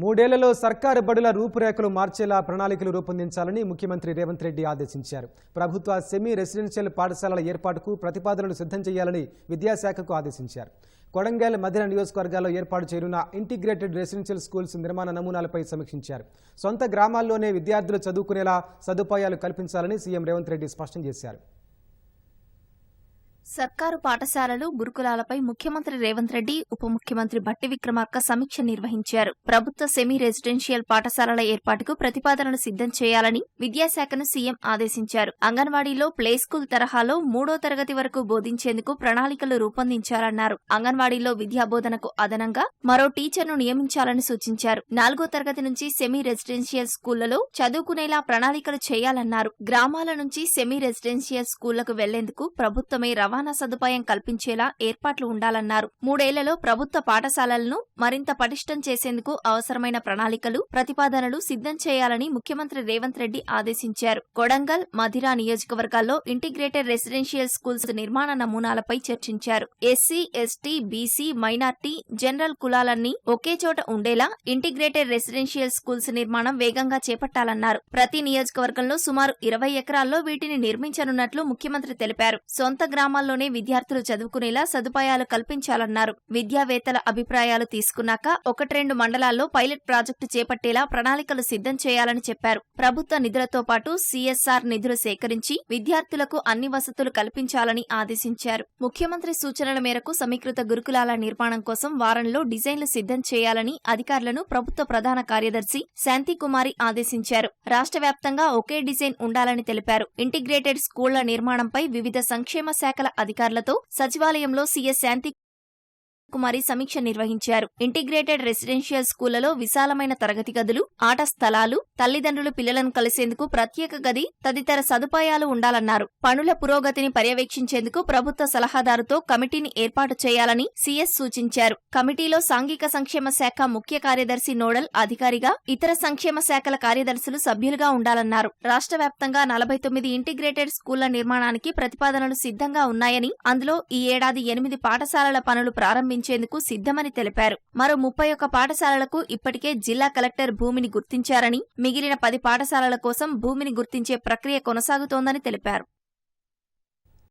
మూడేళ్ళలో సర్కారు బడుల రూపురేఖలు మార్చేలా ప్రణాళికలు రూపొందించాలని ముఖ్యమంత్రి రేవంత్ రెడ్డి ఆదేశించారు. ప్రభుత్వ సెమీ రెసిడెన్షియల్ పాఠశాలల ఏర్పాటుకు ప్రతిపాదనలు సిద్ధం చేయాలని విద్యాశాఖకు ఆదేశించారు. కొడంగల్ మధిర నియోజకవర్గాల్లో ఏర్పాటు చేయనున్న ఇంటిగ్రేటెడ్ రెసిడెన్షియల్ స్కూల్స్ నిర్మాణ నమూనాలపై సమీక్షించారు. సొంత గ్రామాల్లోనే విద్యార్థులు చదువుకునేలా సదుపాయాలు కల్పించాలని సీఎం రేవంత్ రెడ్డి స్పష్టం చేశారు. సర్కారు పాఠశాలలు గురుకులాలపై ముఖ్యమంత్రి రేవంత్ రెడ్డి ఉప ముఖ్యమంత్రి బట్టి విక్రమార్క సమీక్ష నిర్వహించారు. ప్రభుత్వ సెమీ రెసిడెన్షియల్ పాఠశాలల ఏర్పాటుకు ప్రతిపాదనలు సిద్ధం చేయాలని విద్యాశాఖను సీఎం ఆదేశించారు. అంగన్వాడీలో ప్లే స్కూల్ తరహాలో మూడో తరగతి వరకు బోధించేందుకు ప్రణాళికలు రూపొందించాలన్నారు అంగన్వాడీలో విద్యాబోధనకు అదనంగా మరో టీచర్ను నియమించాలని సూచించారు. నాలుగో తరగతి నుంచి సెమీ రెసిడెన్షియల్ స్కూళ్ళలో చదువుకునేలా ప్రణాళికలు చేయాలన్నారు. గ్రామాల నుంచి సెమీ రెసిడెన్షియల్ స్కూళ్ళకు వెళ్ళేందుకు ప్రభుత్వమే రవాణా సదుపాయం కల్పించేలా ఏర్పాట్లు ఉండాలన్నారు. మూడేళ్ళలో ప్రభుత్వ పాఠశాలలను మరింత పటిష్టం చేసేందుకు అవసరమైన ప్రణాళికలు ప్రతిపాదనలు సిద్ధం చేయాలని ముఖ్యమంత్రి రేవంత్ రెడ్డి ఆదేశించారు. కొడంగల్ మధిరా నియోజకవర్గాల్లో ఇంటిగ్రేటెడ్ రెసిడెన్షియల్ స్కూల్స్ నిర్మాణ నమూనాలపై చర్చించారు. SC ST BC minority general కులాలన్నీ ఒకే చోట ఉండేలా ఇంటిగ్రేటెడ్ రెసిడెన్షియల్ స్కూల్స్ నిర్మాణం వేగంగా చేపట్టాలన్నారు. ప్రతి నియోజకవర్గంలో సుమారు ఇరవై ఎకరాల్లో వీటిని నిర్మించనున్నట్లు ముఖ్యమంత్రి తెలిపారు. సొంత గ్రామాల్లోనే విద్యార్థులు చదువుకునేలా సదుపాయాలు కల్పించాలన్నారు. విద్యావేత్తల అభిప్రాయాలు తీసుకున్నాక ఒకట్రెండు మండలాల్లో పైలట్ ప్రాజెక్టు చేపట్టేలా ప్రణాళికలు సిద్ధం చేయాలని చెప్పారు. ప్రభుత్వ నిధులతో పాటు సీఎస్ఆర్ నిధులు సేకరించి విద్యార్థులకు అన్ని వసతులు కల్పించాలని ఆదేశించారు. ముఖ్యమంత్రి సూచనల మేరకు సమీకృత గురుకులాల నిర్మాణం కోసం వారంలో డిజైన్లు సిద్ధం చేయాలని అధికారులను ప్రభుత్వ ప్రధాన కార్యదర్శి శాంతికుమారి ఆదేశించారు. రాష్ట్ర వ్యాప్తంగా ఒకే డిజైన్ ఉండాలని తెలిపారు. ఇంటిగ్రేటెడ్ స్కూళ్ళ నిర్మాణంపై వివిధ సంక్షేమ శాఖల అధికారులతో సచివాలయంలో సీఎస్ శాంతి కుమారి సమీక్ష నిర్వహించారు. ఇంటిగ్రేటెడ్ రెసిడెన్షియల్ స్కూళ్ళలో విశాలమైన తరగతి గదులు ఆట స్థలాలు తల్లిదండ్రులు పిల్లలను కలిసేందుకు ప్రత్యేక గది తదితర సదుపాయాలు ఉండాలన్నారు. పనుల పురోగతిని పర్యవేక్షించేందుకు ప్రభుత్వ సలహాదారుతో కమిటీని ఏర్పాటు చేయాలని సీఎస్ సూచించారు. కమిటీలో సాంఘిక సంక్షేమ శాఖ ముఖ్య కార్యదర్శి నోడల్ అధికారిగా ఇతర సంక్షేమ శాఖల కార్యదర్శులు సభ్యులుగా ఉండాలన్నారు. రాష్ట్ర వ్యాప్తంగా నలభై తొమ్మిది ఇంటిగ్రేటెడ్ స్కూళ్ళ నిర్మాణానికి ప్రతిపాదనలు సిద్ధంగా ఉన్నాయని అందులో ఈ ఏడాది ఎనిమిది పాఠశాలల పనులు ప్రారంభించారు. ప్రారంభించేందుకు సిద్ధమని తెలిపారు. మరో ముప్పై ఒక్క పాఠశాలలకు ఇప్పటికే జిల్లా కలెక్టర్ భూమిని గుర్తించారని మిగిలిన పది పాఠశాలల కోసం భూమిని గుర్తించే ప్రక్రియ కొనసాగుతోందని తెలిపారు.